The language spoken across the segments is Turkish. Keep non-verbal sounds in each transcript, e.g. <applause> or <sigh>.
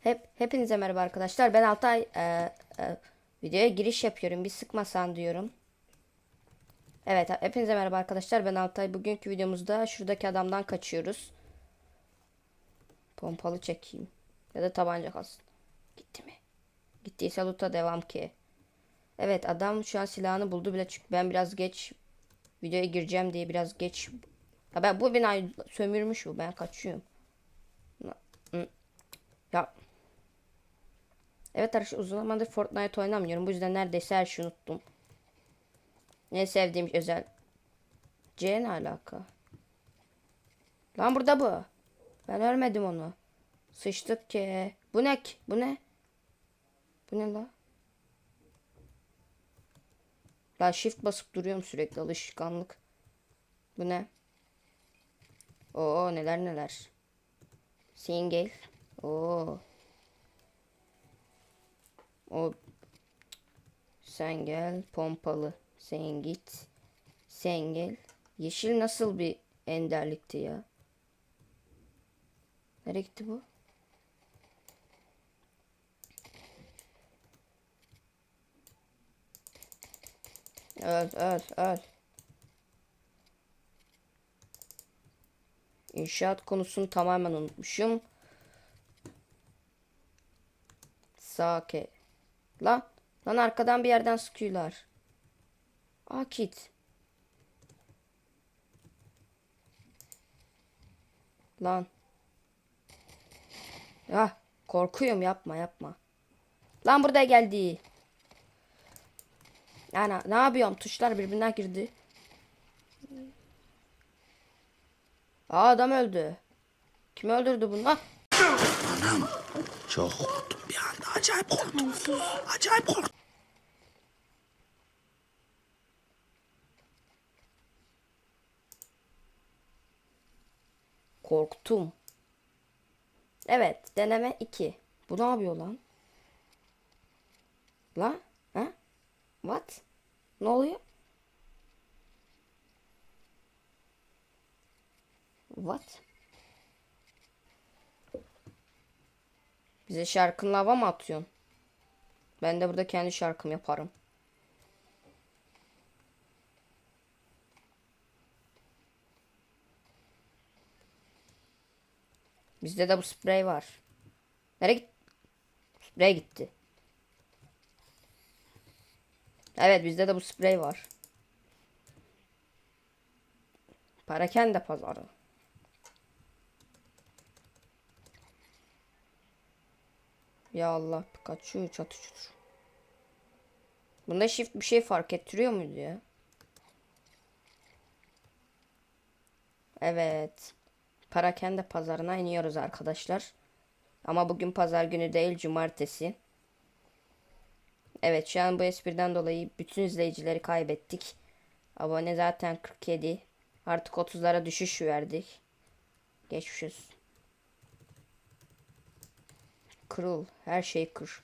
Hep hepinize merhaba arkadaşlar. Ben Altay e, e, videoya giriş yapıyorum. Bir sıkmasan diyorum. Evet, hepinize merhaba arkadaşlar. Ben Altay. Bugünkü videomuzda şuradaki adamdan kaçıyoruz. Pompalı çekeyim. Ya da tabanca kalsın. Gitti mi? Gittiyse loot'a devam ki. Evet, adam şu an silahını buldu bile çünkü ben biraz geç videoya gireceğim diye biraz geç. Ha ben bu binayı sömürmüş bu. Ben kaçıyorum. Ya Evet arkadaşlar uzun zamandır Fortnite oynamıyorum. Bu yüzden neredeyse her şeyi unuttum. Ne sevdiğim özel. C ne alaka? Lan burada bu. Ben ölmedim onu. Sıçtık ki. Bu ne? ki? Bu ne? Bu ne la? La shift basıp duruyorum sürekli alışkanlık. Bu ne? Oo neler neler. Single. Oo. O sen gel pompalı. Sen git. Sen gel. Yeşil nasıl bir enderlikti ya? Nereye gitti bu? Öl öl öl. İnşaat konusunu tamamen unutmuşum. Sake. Lan. Lan arkadan bir yerden sıkıyorlar. Aa kit. Lan. Ya korkuyorum yapma yapma. Lan burada geldi. Yani ne yapıyorum? Tuşlar birbirine girdi. Aa adam öldü. Kim öldürdü bunu? Ah! Anam çok korktum anda acayip korktum. Acayip korktum. Korktum. Evet, deneme 2. Bu ne yapıyor lan? Lan? Ha? What? Ne oluyor? What? Bize şarkın lava mı atıyorsun? Ben de burada kendi şarkımı yaparım. Bizde de bu sprey var. Nereye git? Sprey gitti. Evet bizde de bu sprey var. Parakende pazarı. Ya Allah Pikachu çatışır. Bunda shift bir şey fark ettiriyor muydu ya? Evet. Parakende pazarına iniyoruz arkadaşlar. Ama bugün pazar günü değil cumartesi. Evet şu an bu espriden dolayı bütün izleyicileri kaybettik. Abone zaten 47. Artık 30'lara düşüş verdik. Geçmişiz. Kırıl. Her şey kır.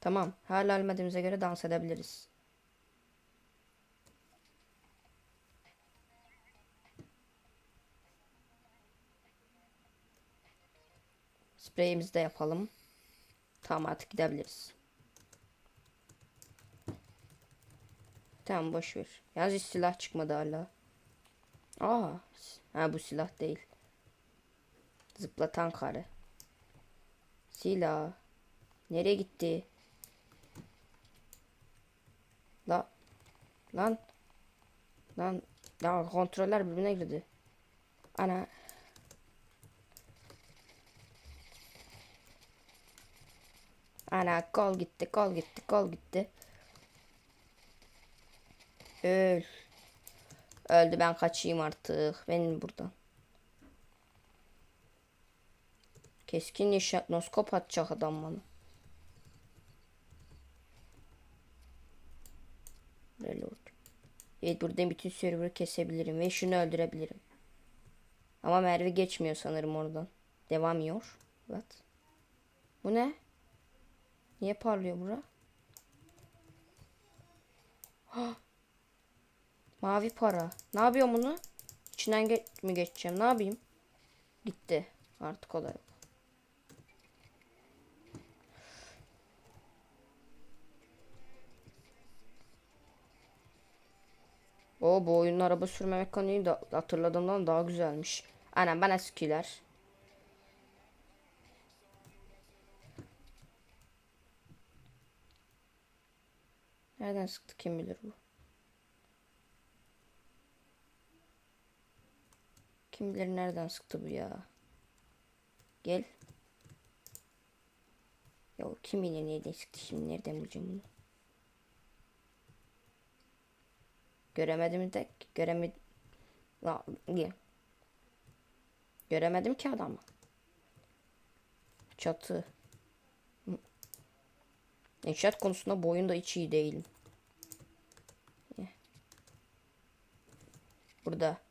Tamam. Hala ölmediğimize göre dans edebiliriz. Spreyimizi de yapalım. Tamam artık gidebiliriz. Tamam boş ver. Yalnız hiç silah çıkmadı hala. Aa, ha bu silah değil. Zıplatan kare. Silah. Nereye gitti? La. Lan. Lan. Ya kontroller birbirine girdi. Ana. Ana kol gitti, kol gitti, kol gitti. Öl. Öldü ben kaçayım artık. Benim buradan. Keskin nişan noskop atacak adam bana. Reload. Evet buradan bütün server'ı kesebilirim ve şunu öldürebilirim. Ama Merve geçmiyor sanırım oradan. Devam yiyor. Evet. Bu ne? Niye parlıyor bura? <gasps> Mavi para. Ne yapıyor bunu? İçinden ge- mi geçeceğim? Ne yapayım? Gitti. Artık o da yok. O bu oyunun araba sürme mekaniği da hatırladığımdan daha güzelmiş. Anam bana sıkıyorlar. Nereden sıktı kim bilir bu. Kim bilir nereden sıktı bu ya. Gel. Ya kim bilir nereden sıktı şimdi nereden bulacağım bunu. Göremedim de göremedim. La, gel. Göremedim ki adamı. Çatı. İnşaat konusunda bu oyunda hiç iyi değilim. Burada.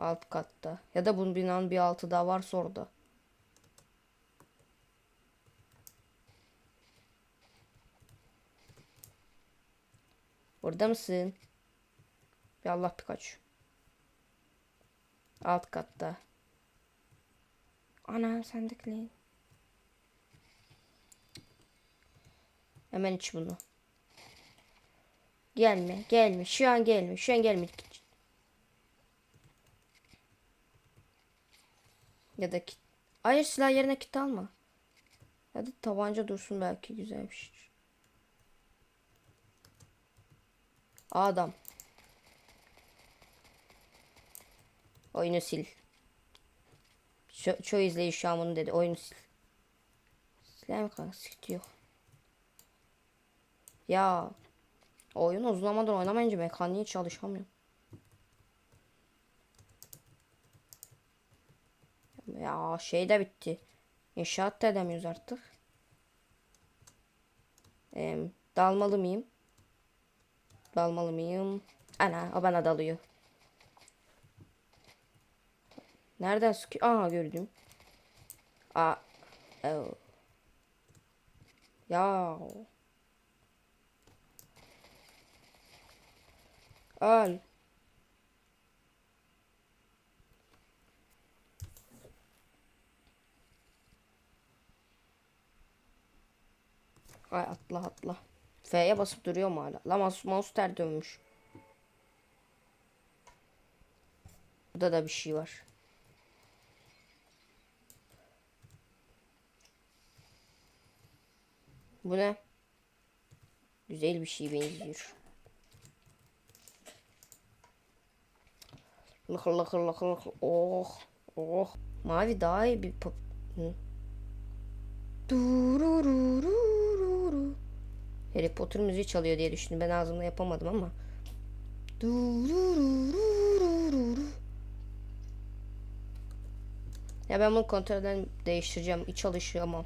Alt katta. Ya da bunun binanın bir altı daha varsa orada. Burada mısın? Bir Allah Pikachu. Alt katta. Ana sendekileyin. Hemen iç bunu. Gelme, gelme. Şu an gelme. Şu an gelme. Ya da kit. Hayır silah yerine kit alma. Hadi tabanca dursun belki güzel bir şey. Adam. Oyunu sil. Ço çoğu izleyici şu an bunu dedi. Oyunu sil. Siler mi kanka? Sıkıntı yok. Ya. Oyunu uzun zamandır oynamayınca mekaniği çalışamıyorum. Ya şey de bitti. İnşaat da edemiyoruz artık. Ee, dalmalı mıyım? Dalmalı mıyım? Ana o bana dalıyor. Nereden sıkıyor? Aha gördüm. Aa. Oh. Ya. Öl. Ay atla atla. F'ye basıp duruyor mu hala? La mouse, mouse ter dönmüş. Burada da bir şey var. Bu ne? Güzel bir şey benziyor. Lıkır lıkır lıkır. Oh. Oh. Mavi daha iyi bir pop. Hı. Harry Potter müziği çalıyor diye düşündüm. Ben ağzımda yapamadım ama. Ya ben bunu kontrolden değiştireceğim. Hiç alışamam.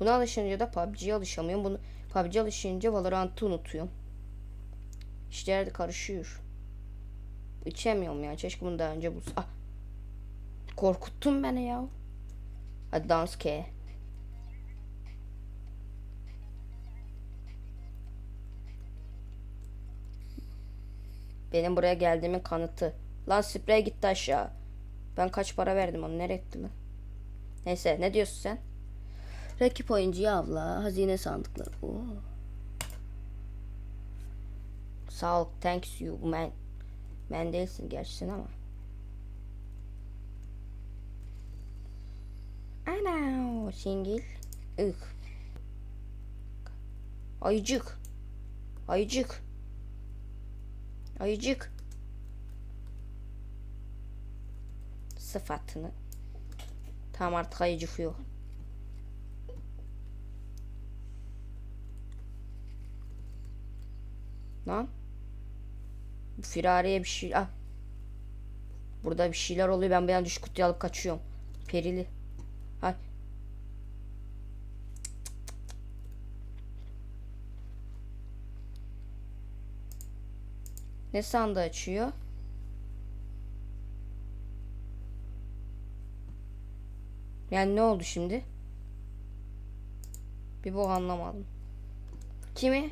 Buna alışınca da PUBG'ye alışamıyorum. Bunu PUBG alışınca Valorant'ı unutuyorum. İşler karışıyor. İçemiyorum ya. Keşke bunu daha önce bulsa. Ah. Korkuttun beni ya. Hadi dans ke. Benim buraya geldiğimin kanıtı. Lan sprey gitti aşağı. Ben kaç para verdim onu nereye etti lan? Neyse ne diyorsun sen? Rakip oyuncuyu avla. Hazine sandıkları. Oo. Sağ ol. Thanks you man. Ben değilsin gerçekten ama. Ana singil. Ih. Ayıcık. Ayıcık. Ayıcık. Sıfatını. Tamam artık ayıcık yok. Lan. Firariye bir şey. Ah. Burada bir şeyler oluyor. Ben bir an düş kutuyu alıp kaçıyorum. Perili. Ne sandığı açıyor? Yani ne oldu şimdi? Bir bu anlamadım. Kimi?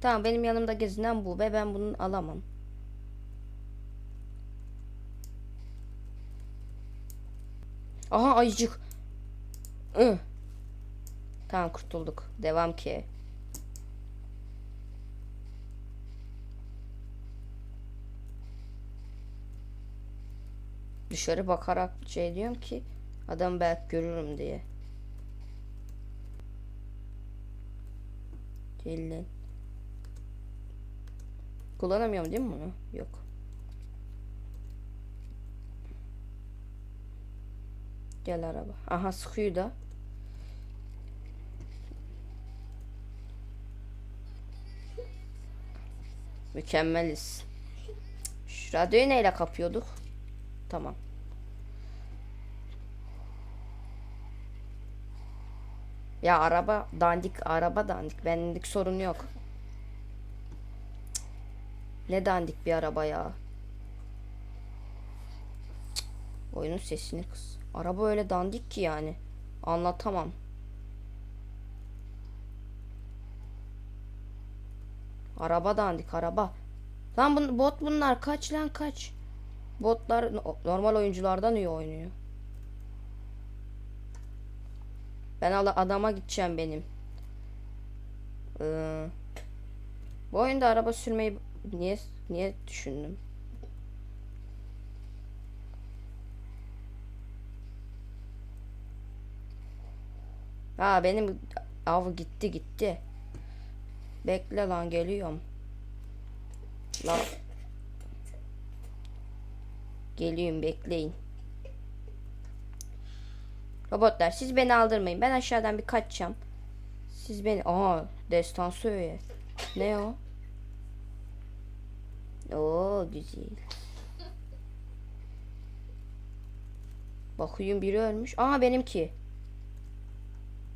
Tamam benim yanımda gezinen bu ve ben bunu alamam. Aha ayıcık. Ih. Tamam kurtulduk. Devam ki. Dışarı bakarak şey diyorum ki adam belki görürüm diye. Gelin. Kullanamıyorum değil mi bunu? Yok. Gel araba. Aha sıkıyor da. Mükemmeliz. Şu radyoyu neyle kapıyorduk? Tamam. Ya araba dandik, araba dandik. Benlik sorun yok. Ne dandik bir araba ya. Oyunun sesini kız. Araba öyle dandik ki yani. Anlatamam. Araba dandik araba. Lan bun, bot bunlar kaç lan kaç. Botlar no- normal oyunculardan iyi oynuyor. Ben adama gideceğim benim. Ee, bu oyunda araba sürmeyi niye niye düşündüm? Ha benim av gitti gitti. Bekle lan geliyorum. Lan. Geliyorum bekleyin. Robotlar siz beni aldırmayın. Ben aşağıdan bir kaçacağım. Siz beni... Aa destansı öğe. Ne o? Oo güzel. Bakıyorum biri ölmüş. Aa benimki.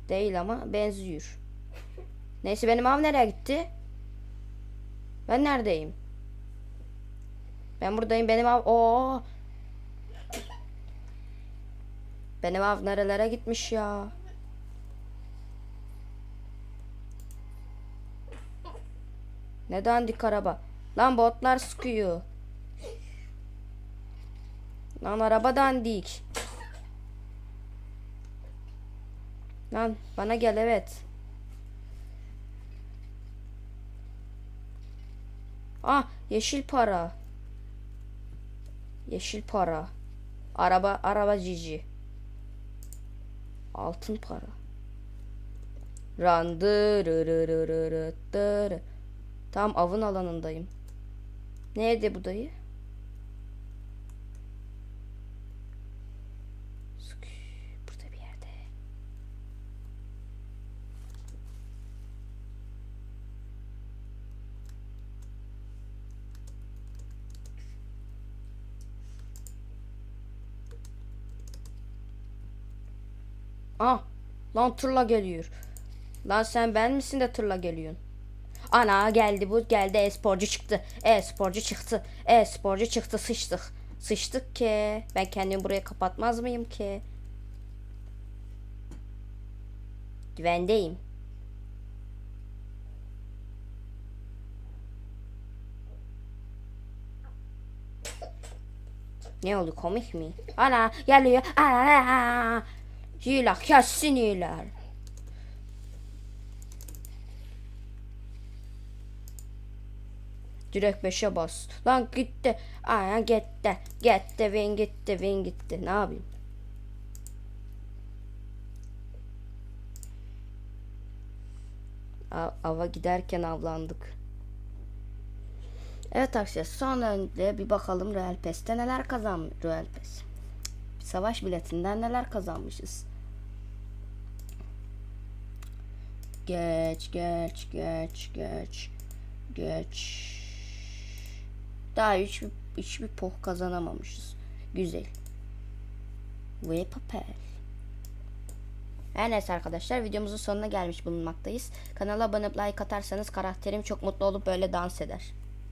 Değil ama benziyor. Neyse benim av nereye gitti? Ben neredeyim? Ben buradayım benim av. Oo. Benim av nerelere gitmiş ya? Neden dik araba? Lan botlar sıkıyor. Lan araba dandik. Lan bana gel evet. Ah yeşil para. Yeşil para. Araba araba cici. Altın para. Randırırırırırır. Tam avın alanındayım. Nerede bu dayı? Sık- Burada bir yerde. Ah, lan tırla geliyor. Lan sen ben misin de tırla geliyorsun? Ana geldi bu geldi e-sporcu çıktı. E-sporcu çıktı. E-sporcu çıktı sıçtık. Sıçtık ki. Ben kendimi buraya kapatmaz mıyım ki? Güvendeyim. Ne oldu komik mi? Ana geliyor. Ana. Hiler kessin hiler. Direkt 5'e bas. Lan gitti. Aya gitti. Gitti win gitti win gitti. Ne yapayım? Ava giderken avlandık. Evet arkadaşlar son önce bir bakalım Real Pest'te neler kazanmış Real Pes. Savaş biletinden neler kazanmışız. Geç geç geç geç geç. Daha hiçbir, hiçbir poh kazanamamışız. Güzel. Ve papel. Her neyse arkadaşlar videomuzun sonuna gelmiş bulunmaktayız. Kanala abone like atarsanız karakterim çok mutlu olup böyle dans eder.